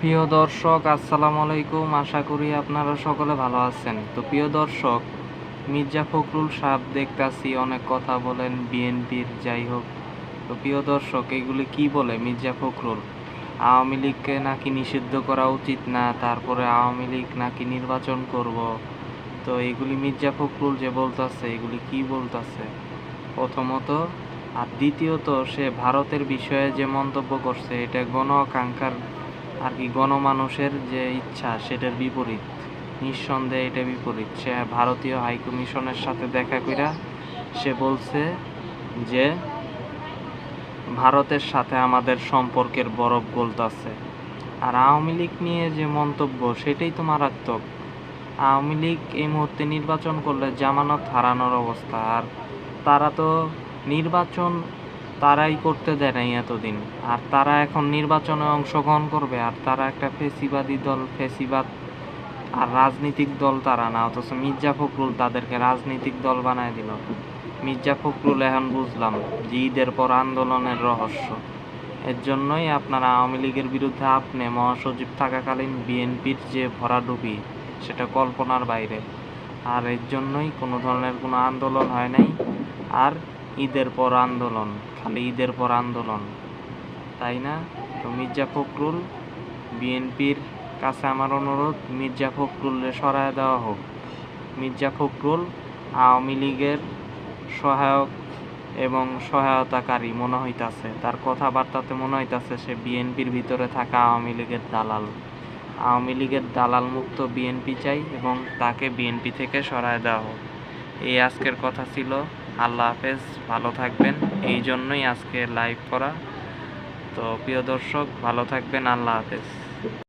প্রিয় দর্শক, আসসালামু আলাইকুম। আশা করি আপনারা সকলে ভালো আছেন। তো প্রিয় দর্শক, মির্জা ফখরুল সাহেব দেখতাছি অনেক কথা বলেন বিএনপির, যাই হোক। তো প্রিয় দর্শক, এগুলি কি বলে মির্জা ফখরুল? আওয়ামী লীগকে নাকি নিষিদ্ধ করা উচিত না, তারপরে আওয়ামী লীগ নাকি নির্বাচন করব? তো এগুলি মির্জা ফখরুল যে বলতাছে, এগুলি কি বলতাছে? প্রথমত আর দ্বিতীয়ত, সে ভারতের বিষয়ে যে মন্তব্য করছে, এটা গণ আকাঙ্ক্ষার আর কি গণমানুষের যে ইচ্ছা সেটার বিপরীত। নিঃসন্দেহে এটা বিপরীত। সে ভারতীয় হাইকমিশনের সাথে দেখা কইরা সে বলছে যে, ভারতের সাথে আমাদের সম্পর্কের বরফ গলতাছে আর আওয়ামী লীগ নিয়ে যে মন্তব্য, সেটাই তো মারাত্মক। আওয়ামী লীগ এই মুহূর্তে নির্বাচন করলে জামানত হারানোর অবস্থা। আর তারা তো নির্বাচন তারাই করতে দেয় নাই এতদিন। আর তারা এখন নির্বাচনে অংশগ্রহণ করবে, আর তারা একটা ফেসিবাদী দল, ফেসিবাদ আর রাজনৈতিক দল তারা না, অথচ মির্জা ফখরুল তাদেরকে রাজনৈতিক দল বানায় দিল। মির্জা ফখরুল এখন বুঝলাম যে ঈদের পর আন্দোলনের রহস্য। এর জন্যই আপনারা আওয়ামী লীগের বিরুদ্ধে আপনি মহাসচিব থাকাকালীন বিএনপির যে ভরাডুবি, সেটা কল্পনার বাইরে। আর এর জন্যই কোনো ধরনের কোনো আন্দোলন হয় নাই। আর ঈদের পর আন্দোলন। খালি ঈদের পর আন্দোলন, তাই না? তো মির্জা ফখরুল বিএনপির কাছে আমার অনুরোধ, মির্জা ফখরুলরে সরায় দেওয়া হোক। মির্জা ফখরুল আওয়ামী লীগের সহায়ক এবং সহায়তাকারী মনে হইতাছে। তার কথাবার্তাতে মনে হইতাছে সে বিএনপির ভিতরে থাকা আওয়ামী লীগের দালাল। আওয়ামী লীগের দালাল মুক্ত বিএনপি চাই এবং তাকে বিএনপি থেকে সরায় দেওয়া হোক। এই আজকের কথা ছিল। আল্লাহ হাফেজ, ভালো থাকবেন। এই জন্যই আজকে লাইভ করা। তো প্রিয় দর্শক, ভালো থাকবেন, আল্লাহ হাফেজ।